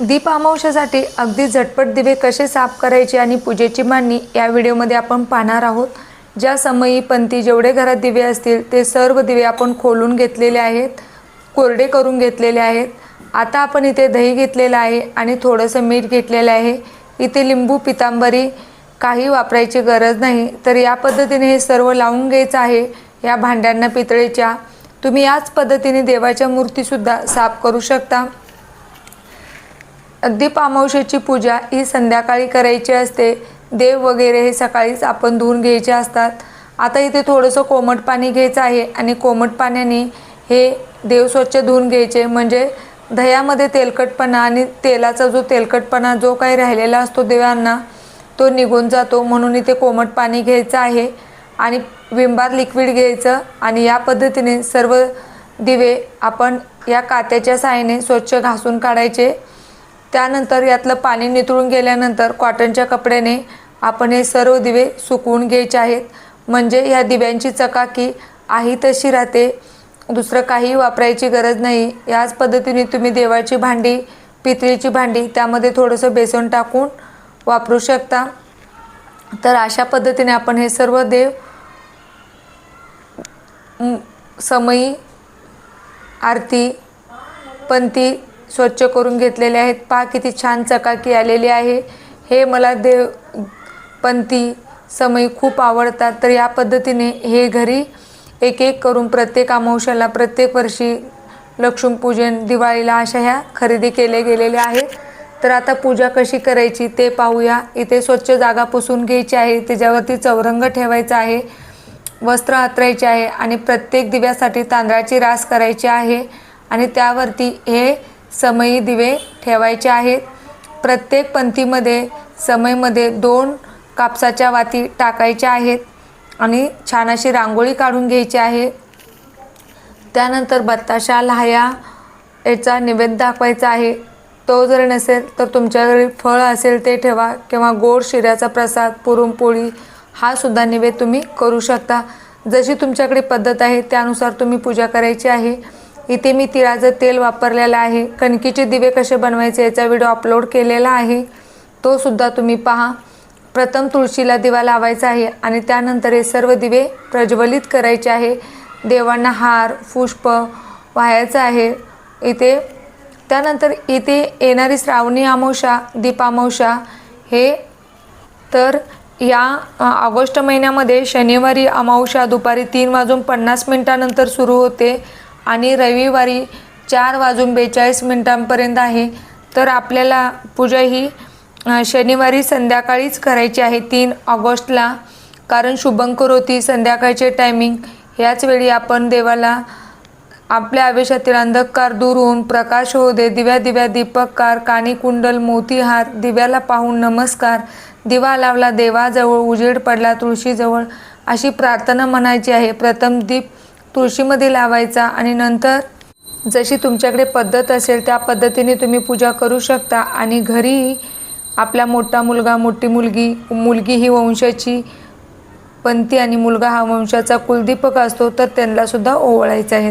दीप अमावश्यासाठी अगदी झटपट दिवे कसे साफ करायचे आणि पूजेची मांडणी या व्हिडिओमध्ये आपण पाहणार आहोत. ज्या समयी पंथी जेवढे घरात दिवे असतील ते सर्व दिवे आपण खोलून घेतलेले आहेत कोरडे करून घेतलेले आहेत. आता आपण इथे दही घेतलेलं आहे आणि थोडंसं मीठ घेतलेलं आहे. इथे लिंबू पितांबरी काही वापरायची गरज नाही. तर या पद्धतीने हे सर्व लावून घ्यायचं आहे या भांड्यांना पितळेच्या. तुम्ही याच पद्धतीने देवाच्या मूर्तीसुद्धा साफ करू शकता. दीप अमावशेची पूजा ही संध्याकाळी करायची असते. देव वगैरे हे सकाळीच आपण धुवून घ्यायचे असतात. आता इथे थोडंसं कोमट पाणी घ्यायचं आहे आणि कोमट पाण्याने हे देव स्वच्छ धुवून घ्यायचे. म्हणजे दह्यामध्ये तेलकटपणा आणि तेलाचा जो तेलकटपणा जो काही राहिलेला असतो देवांना तो निघून जातो. म्हणून इथे कोमट पाणी घ्यायचं आहे आणि विंबार लिक्विड घ्यायचं आणि या पद्धतीने सर्व दिवे आपण या कात्याच्या साहाय्याने स्वच्छ घासून काढायचे. त्यानंतर यातलं पाणी नितळून गेल्यानंतर कॉटनच्या कपड्याने आपण हे सर्व दिवे सुकवून घ्यायचे आहेत. म्हणजे ह्या दिव्यांची चकाकी आहे तशी राहते. दुसरं काही वापरायची गरज नाही. याच पद्धतीने तुम्ही देवाची भांडी पितळीची भांडी त्यामध्ये थोडंसं बेसन टाकून वापरू शकता. तर अशा पद्धतीने आपण हे सर्व देव समयी आरती पंथी स्वच्छ करून घेतलेले आहेत. पहा किती छान चकाकी आलेली आहे. हे मला देव पंथी समयी खूप आवडतात. तर या पद्धतीने हे घरी एक एक करून प्रत्येक अमावश्याला प्रत्येक वर्षी लक्ष्मीपूजन दिवाळीला अशा ह्या खरेदी केले गेलेल्या आहेत. तर आता पूजा कशी करायची ते पाहूया. इथे स्वच्छ जागा पुसून घ्यायची आहे. त्याच्यावरती चौरंग ठेवायचा आहे. वस्त्र हातरायचे आहे. आणि प्रत्येक दिव्यासाठी तांदळाची रास करायची आहे. आणि त्यावरती हे समयी दिवे ठेवायचे आहेत. प्रत्येक पंथीमध्ये समयमध्ये दोन कापसाच्या वाती टाकायच्या आहेत आणि छान अशी रांगोळी काढून घ्यायची आहे. त्यानंतर बत्ताशा लाह्या याचा निवेद दाखवायचा आहे. तो जर नसेल तर तुमच्याकडे फळ असेल ते ठेवा किंवा गोड शिऱ्याचा प्रसाद पुरणपोळी हा सुद्धा निवेद तुम्ही करू शकता. जशी तुमच्याकडे पद्धत आहे त्यानुसार तुम्ही पूजा करायची आहे. इथे मी तिळाचं तेल वापरलेलं आहे. कणकीचे दिवे कसे बनवायचे याचा व्हिडिओ अपलोड केलेला आहे. तो सुद्धा तुम्ही पहा. प्रथम तुळशीला दिवा लावायचा आहे आणि त्यानंतर हे सर्व दिवे प्रज्वलित करायचे आहे. देवांना हार पुष्प वाहायचं आहे. इथे त्यानंतर इथे येणारी श्रावणी अमावशा दीपामावशा हे तर या ऑगस्ट महिन्यामध्ये शनिवारी अमावशा दुपारी तीन वाजून पन्नास मिनटानंतर सुरू होते. आणि रविवारी चार वाजून बेचाळीस मिनटांपर्यंत आहे. तर आपल्याला पूजा ही शनिवारी संध्याकाळीच करायची आहे तीन ऑगस्टला. कारण शुभंकर होती संध्याकाळचे टायमिंग ह्याच वेळी आपण देवाला आपल्या आवेशातील अंधकार दूर होऊन प्रकाश होऊ दे दिव्या दिव्या दीपककार कानी कुंडल मोतीहार दिव्याला पाहून नमस्कार. दिवा लावला देवाजवळ उजेड पडला तुळशीजवळ अशी प्रार्थना म्हणायची आहे. प्रथम दीप तुळशीमध्ये लावायचा आणि नंतर जशी तुमच्याकडे पद्धत असेल त्या पद्धतीने तुम्ही पूजा करू शकता आणि घरी आपला मोठा मुलगा मोठी मुलगी मुलगी ही वंशाची पंथी आणि मुलगा हा वंशाचा कुलदीपक असतो तर त्यांनासुद्धा ओवळायचा आहे.